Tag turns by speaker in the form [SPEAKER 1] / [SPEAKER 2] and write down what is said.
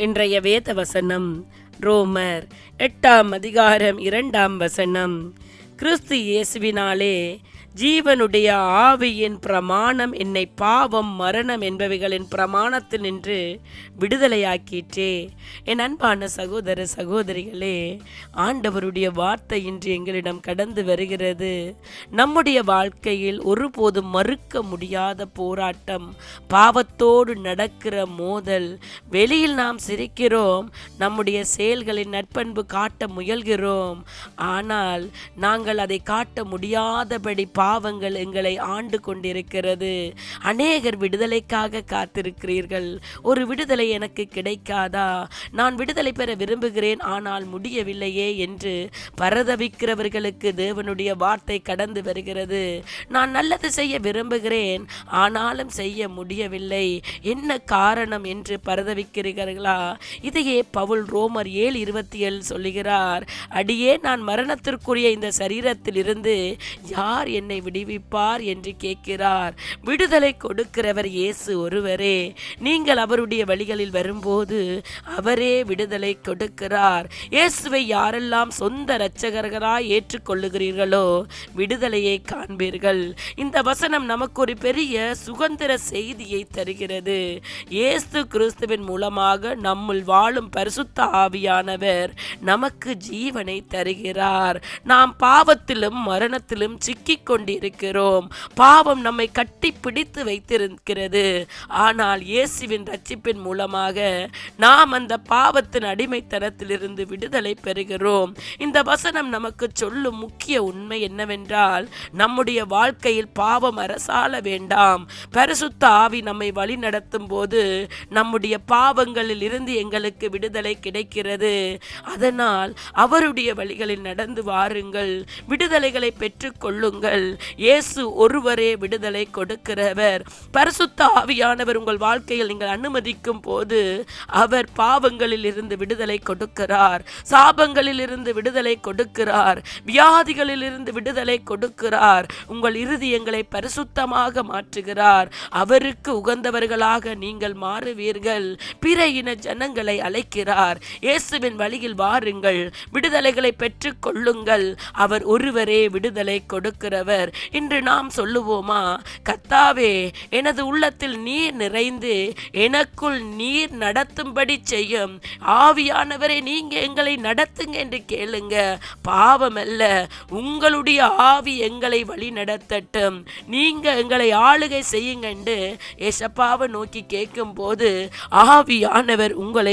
[SPEAKER 1] இன்றைய வேத வசனம் ரோமர் எட்டாம் அதிகாரம் இரண்டாம் வசனம். கிறிஸ்து இயேசுவினாலே ஜீவனுடைய ஆவியின் பிரமாணம் என்னை பாவம் மரணம் என்பவைகளின் பிரமாணத்தில் நின்று விடுதலையாக்கிற்றே. என் அன்பான சகோதர சகோதரிகளே ஆண்டவருடைய வார்த்தை இன்று எங்களிடம் கடந்து வருகிறது. நம்முடைய வாழ்க்கையில் ஒருபோதும் மறுக்க முடியாத போராட்டம் பாவத்தோடு நடக்கிற மோதல். வெளியில் நாம் சிரிக்கிறோம் நம்முடைய செயல்களின் நட்பண்பு காட்ட முயல்கிறோம். ஆனால் நாங்கள் அதை காட்ட முடியாதபடி பாவங்கள் எங்களை ஆண்டு கொண்டிருக்கிறது. அநேகர் விடுதலைக்காக காத்திருக்கிறீர்கள். ஒரு விடுதலை எனக்கு கிடைக்காதா? நான் விடுதலை பெற விரும்புகிறேன் ஆனால் முடியவில்லையே என்று பரதவிக்கிறவர்களுக்கு தேவனுடைய வார்த்தை கடந்து வருகிறது. நான் நல்லது செய்ய விரும்புகிறேன் ஆனாலும் செய்ய முடியவில்லை. என்ன காரணம் என்று பரதவிக்கிறீர்களா? இதையே பவுல் ரோமர் ஏழு இருபத்தி ஏழு சொல்லுகிறார். அடியே நான் மரணத்திற்குரிய இந்த சரீரத்தில் இருந்து யார் என்னை விடுவிப்பார் என்று கேட்கிறார். விடுதலை கொடுக்கிறவர் இயேசு ஒருவரே. நீங்கள் அவருடைய வழிகளில் வரும்போது அவரே விடுதலை கொடுக்கிறார். இயேசுவை யாரெல்லாம் சொந்த இரட்சகர்களாய் ஏற்றுக்கொள்ளுகிறீர்களோ விடுதலையை காண்பீர்கள். இந்த வசனம் நமக்கு ஒரு பெரிய சுதந்திர செய்தியை தருகிறது. இயேசு கிறிஸ்துவின் மூலமாக நம்முள் வாழும் பரிசுத்த ஆவியானவர் நமக்கு ஜீவனை தருகிறார். நாம் பாவத்திலும் மரணத்திலும் சிக்கிக்கொண்டு கொண்டிருக்கிறோம். பாவம் நம்மை கட்டி பிடித்து வைத்திருக்கிறது. ஆனால் இயேசுவின் ரட்சிப்பின் மூலமாக நாம் அந்த பாவத்தின் அடிமைத்தனத்திலிருந்து விடுதலை பெறுகிறோம். இந்த வசனம் நமக்கு சொல்லும் முக்கிய உண்மை என்னவென்றால் நம்முடைய வாழ்க்கையில் பாவம் அரசாள வேண்டாம். பரிசுத்த ஆவி நம்மை வழி நடத்தும் போது நம்முடைய பாவங்களில் இருந்து எங்களுக்கு விடுதலை கிடைக்கிறது. அதனால் அவருடைய வழிகளில் நடந்து வாருங்கள். விடுதலைகளை பெற்றுக்கொள்ளுங்கள் இயேசு ஒருவரே விடுதலை கொடுக்கிறவர். பரிசுத்த ஆவியானவர் உங்கள் வாழ்க்கையில் நீங்கள் அனுமதிக்கும் போது அவர் பாவங்களில் இருந்து விடுதலை கொடுக்கிறார். சாபங்களில் இருந்து விடுதலை கொடுக்கிறார். வியாதிகளில் இருந்து விடுதலை கொடுக்கிறார். உங்கள் இருதயங்களை பரிசுத்தமாக மாற்றுகிறார். அவருக்கு உகந்தவர்களாக நீங்கள் மாறுவீர்கள். பிற இன ஜனங்களை அழைக்கிறார். இயேசுவின் வழியில் வாருங்கள். விடுதலைகளை பெற்றுக்கொள்ளுங்கள் அவர் ஒருவரே விடுதலை கொடுக்கிறவர். இன்று நாம் சொல்லுவோமா கத்தாவே எனது உள்ளத்தில் நீர் நிறைந்து எனக்குள் நீர் நடத்தும்படி செய்யும். ஆவியானவரை நீங்க எங்களை நடத்துங்க என்று கேளுங்க. பாவம் அல்ல உங்களுடைய ஆவி எங்களை வழி நடத்தட்டும். நீங்க எங்களை ஆளுகை செய்யுங்க என்று ஏசப்பாவை நோக்கி கேட்கும் போது ஆவியானவர் உங்களை